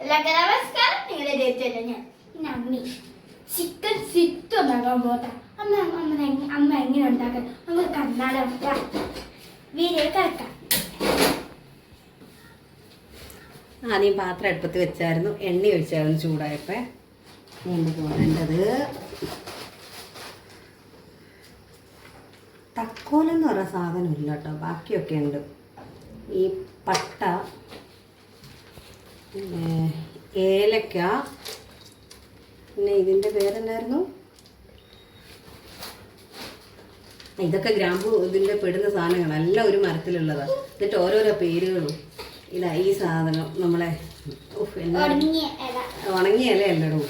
നമസ്കാരം. നിങ്ങളെ ജയിച്ചല്ലോ ഞാൻ. പിന്നെ അമ്മി ചിക്കൻ സിറ്റ് ഉണ്ടാക്കാൻ പോട്ടെ അമ്മ അമ്മ അമ്മ എങ്ങനെ ഉണ്ടാക്കാൻ? നമുക്ക് കണ്ണാടെ വീഡിയോ കിടക്കാം. ആദ്യം പാത്രം അടുപ്പത്ത് വെച്ചായിരുന്നു. എണ്ണ ഒഴിച്ചായിരുന്നു ചൂടായപ്പോൾ നമുക്ക് വേണ്ടത് തക്കോലെന്ന് പറയുന്ന സാധനം ഇല്ല കേട്ടോ. ബാക്കിയൊക്കെ ഉണ്ട്. ഈ പട്ട പിന്നെ ഏലക്ക. പിന്നെ ഇതിന്റെ പേരെന്തായിരുന്നു? ഇതൊക്കെ ഗ്രാമ്പു ഇതിന്റെ പെടുന്ന സാധനങ്ങളെല്ലാം ഒരു മരത്തിലുള്ളതാണ് എന്നിട്ട് ഓരോരോ പേരുകളും. ഇതാ ഈ സാധനം നമ്മളെ ഉണങ്ങിയ ഇല. ഇലയല്ലടൂ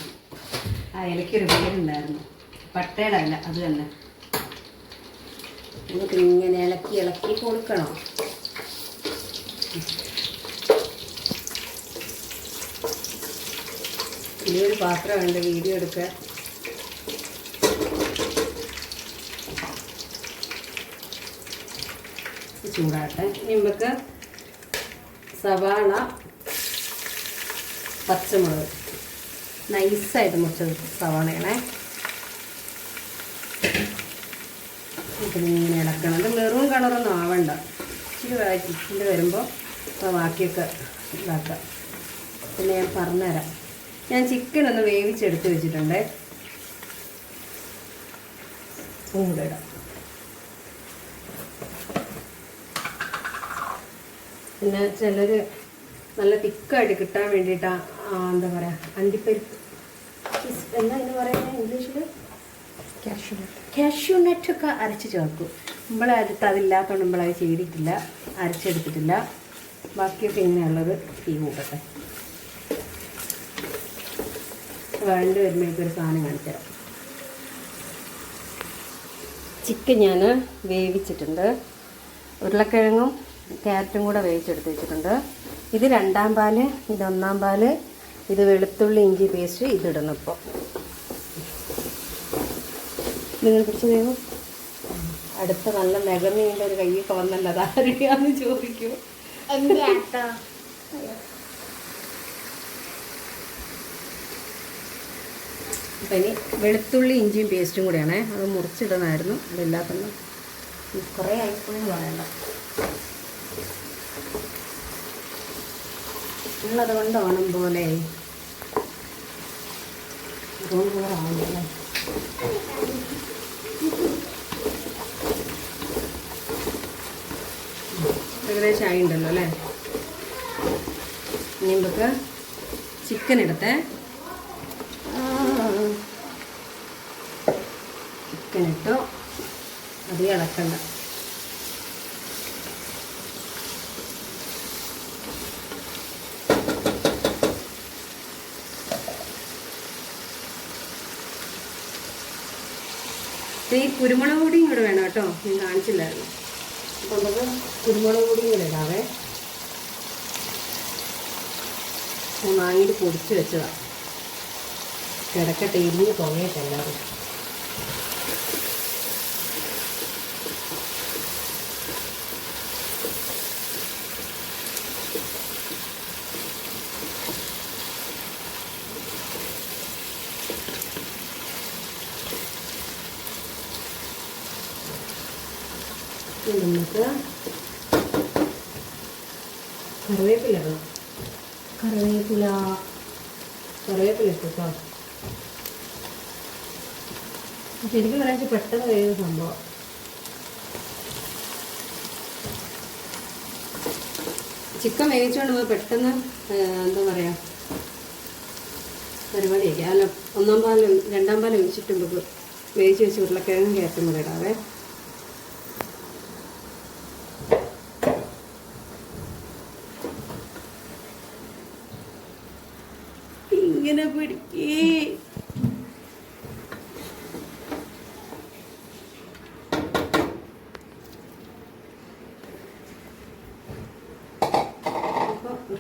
ആ ഇലയ്ക്കൊരു പേരുണ്ടായിരുന്നു. പട്ടയുടെ അല്ല അത് തന്നെ. നമുക്ക് ഇങ്ങനെ ഇളക്കി ഇളക്കി കൊടുക്കണം. വലിയൊരു പാത്രം വേണ്ട? വീഡിയോ എടുക്കാൻ. ചൂടാട്ടെ. ഇനി നമുക്ക് സവാള പച്ചമുളക്. നൈസായിട്ട് മുറിച്ചത് സവാളയാണേ. ഇങ്ങനെ ഇളക്കണം. അത് മെറൂൺ കളറൊന്നും ആവണ്ട. ഇച്ചിരി വഴറ്റിട്ട് വരുമ്പോൾ ബാക്കിയൊക്കെ ഇതാക്കാം. പിന്നെ ഞാൻ പറഞ്ഞുതരാം. ഞാൻ ചിക്കൻ ഒന്ന് വേവിച്ചെടുത്ത് വെച്ചിട്ടുണ്ട്. കൂടെ ഇടാം. പിന്നെ ചിലർ നല്ല തിക്കായിട്ട് കിട്ടാൻ വേണ്ടിയിട്ടാ എന്താ പറയുക അണ്ടിപ്പരിപ്പ്. എന്താ എന്ന് പറയുന്നത് ഇംഗ്ലീഷിൽ കാഷ്യൂ നട്ടൊക്കെ അരച്ച് ചേർക്കും. നമ്മളെ അടുത്ത് അതില്ലാത്തതുകൊണ്ട് നമ്മളത് ചെയ്തിട്ടില്ല അരച്ചെടുത്തിട്ടില്ല. ബാക്കിയൊക്കെ ഇങ്ങനെയുള്ളത് തീ കൂട്ടട്ടെ. വേണ്ടി വരുമ്പോഴേക്കും ഒരു സാധനം കാണിച്ചു തരാം ചിക്കൻ ഞാൻ വേവിച്ചിട്ടുണ്ട്. ഉരുളക്കിഴങ്ങും ക്യാരറ്റും കൂടെ വേവിച്ചെടുത്ത് വെച്ചിട്ടുണ്ട്. ഇത് രണ്ടാം പാൽ ഇത് ഒന്നാം പാൽ ഇത് വെളുത്തുള്ളി ഇഞ്ചി പേസ്റ്റ് ഇതിടണം ഇപ്പോൾ നിങ്ങൾ പിടിച്ച് തരുമോ അടുത്ത നല്ല നികമീന്റെ ഒരു കയ്യൊക്കെ വന്നല്ലോ അതാരൊക്കെയാന്ന് ചോദിക്കൂ. അപ്പം ഇനി വെളുത്തുള്ളി ഇഞ്ചിയും പേസ്റ്റും കൂടിയാണേ. അത് മുറിച്ചിടണമായിരുന്നു. അതില്ലാത്തത് കുറേ ആയിപ്പോയെന്ന് പറയണ്ട. ഉള്ളത് കൊണ്ട് പോലെ. അതുകൊണ്ട് കൂടെ ഏകദേശം ആയി ഉണ്ടല്ലോ അല്ലേ? ഇനി നമുക്ക് ചിക്കൻ എടുത്തേ. ഇട്ടു അത് ഇളക്കണ്ട ഈ കുരുമുളക് പൊടിയും കൂടെ വേണം കേട്ടോ. ഞാൻ കാണിച്ചില്ലായിരുന്നു. അപ്പോൾ നമുക്ക് കുരുമുളക് പൊടിയും കൂടെ ഇടാവേ. ഞാൻ വാങ്ങിയിട്ട് പൊടിച്ച് വെച്ചതാണ് കിടക്കട്ടെ ഇരിഞ്ഞ് പുകയട്ടെ നമുക്ക് കറിവേപ്പില കറിവേപ്പില. കറിവേപ്പില ഇട്ടോ ശരിക്കും പറയാൻ പെട്ടെന്ന് കഴിയുന്ന സംഭവം. ചിക്കൻ വേവിച്ചുകൊണ്ട് നമ്മൾ പെട്ടെന്ന് എന്താ പറയുക പരിപാടിയൊക്കെ അല്ല ഒന്നാം പാലും രണ്ടാം പാലും വെച്ചിട്ട് നമുക്ക് വേവിച്ച് വെച്ച് ഉരുളക്കിഴങ്ങ് കയറ്റം കൂടെ ഇടാവേ.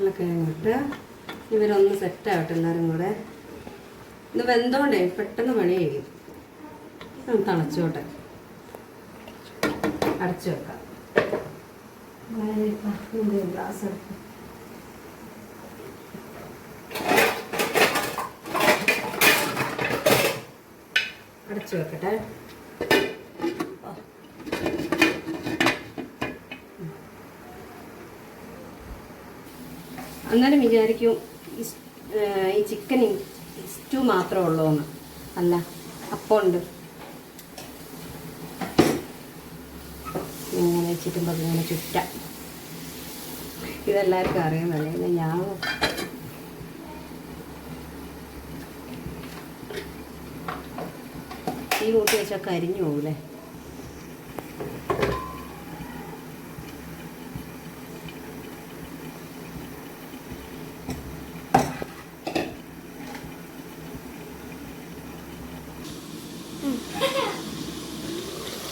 ഉരുളക്കിഴങ്ങ് ഇട്ട് ഇവരൊന്ന് സെറ്റാവട്ടെ എല്ലാവരും കൂടെ. ഇന്ന് വെന്തോണ്ടേ പെട്ടെന്ന് പണി കഴിയും. തണച്ചോട്ടെ അടച്ചു വെക്കാം. അടച്ചു വെക്കട്ടെ. അന്നേരം വിചാരിക്കും ഈ ചിക്കൻ സ്റ്റൂ മാത്രമേ ഉള്ളൂ എന്ന് അല്ല അപ്പം ഉണ്ട്. ഇങ്ങനെ വെച്ചിട്ടുമ്പോൾ ഇങ്ങനെ ചുറ്റ. ഇതെല്ലാവർക്കും അറിയുന്നല്ലേ പിന്നെ ഞാൻ ഈ കൂട്ടി വെച്ചാൽ കരിഞ്ഞു പോകൂലേ?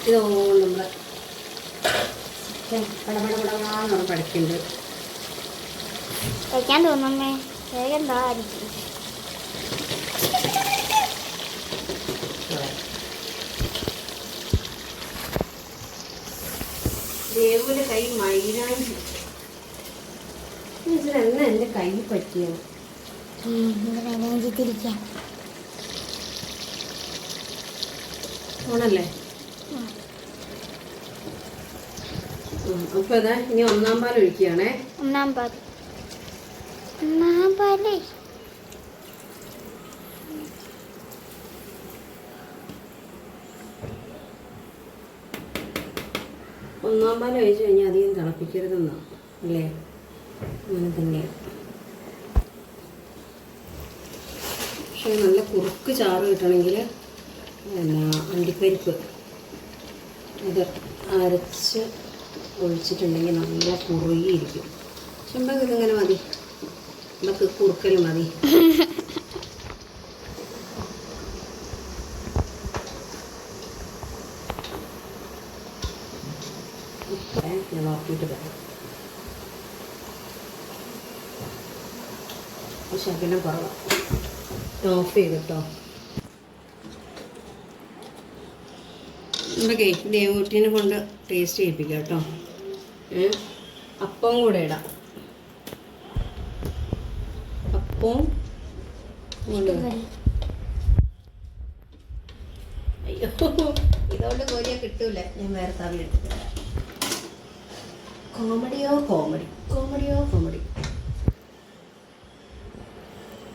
ഇത് നമ്മൾ പടപടപടാന്ന് പഠിക്കുന്നുണ്ട് കഴിക്കാൻ തോന്നുന്നേ. വേഗം എന്താ ദേവുവിന്റെ കൈ മൈലാഞ്ചി. എന്ന എന്റെ കൈ പറ്റിയോ? തിരിക്കാം അതാ ഇനി ഒന്നാം പാൽ ഒഴിക്കുകയാണേ. ഒന്നാം പാൽ. ഒന്നാം പാലേ. ഒന്നാം പാൽ ഒഴിച്ചു കഴിഞ്ഞാൽ അധികം തിളപ്പിക്കരുതെന്നോ അല്ലേ? അങ്ങനെ തന്നെയാണ് പക്ഷേ നല്ല കുറുക്ക് ചാറ് കിട്ടണമെങ്കിൽ പിന്നെ അണ്ടിപ്പരിപ്പ്. ഇത് അരച്ച് ഒഴിച്ചിട്ടുണ്ടെങ്കിൽ നല്ല കുറുകിയിരിക്കും. ചെമ്പക്ക് ഇതിങ്ങനെ മതി. നമുക്ക് കുറുക്കൽ മതി. ഞാൻ നോക്കിയിട്ട് പറയാം ശകലം കുറവാണ് ഓഫ് ചെയ്തിട്ടോ നമുക്കേ ദേവൂട്ടിനെ കൊണ്ട് ടേസ്റ്റ് ചെയ്യിപ്പിക്കാം കേട്ടോ. അപ്പം കൂടെ ഇടാം. അപ്പവും അയ്യോ ഇതുകൊണ്ട് കോരിയാ കിട്ടൂല. ഞാൻ വേറെ തവിലെടുത്ത് കോമഡിയോ കോമഡി. കോമഡിയോ കോമഡി.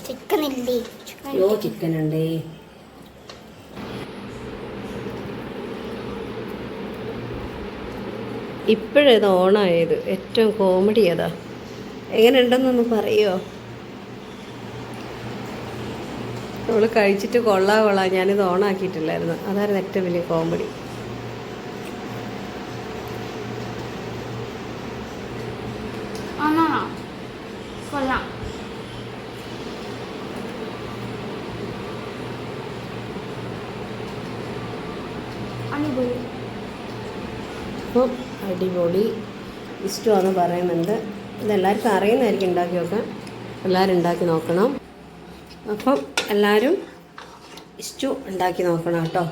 ചിക്കൻ ഇല്ലേ? ഓ ചിക്കൻ ഉണ്ടേ. ഇപ്പോഴത് ഓണായത്. ഏറ്റവും കോമഡി അതാ. എങ്ങനെ ഉണ്ടെന്നൊന്ന് പറയോ? നമ്മൾ കഴിച്ചിട്ട് കൊള്ളാ കൊള്ളാം ഞാനിത് ഓണാക്കിയിട്ടില്ലായിരുന്നു. അതായിരുന്നു ഏറ്റവും വലിയ കോമഡി ആണോ കൊള്ളാം അടിപൊളി അപ്പം അടിപൊളി ഇഷ്ടമാണെന്ന് പറയുന്നുണ്ട്. ഇതെല്ലാവർക്കും അറിയുന്നതായിരിക്കും ഉണ്ടാക്കി നോക്കാൻ എല്ലാവരും ഉണ്ടാക്കി നോക്കണം. അപ്പം എല്ലാവരും ഇഷ്ടു ഉണ്ടാക്കി നോക്കണം കേട്ടോ.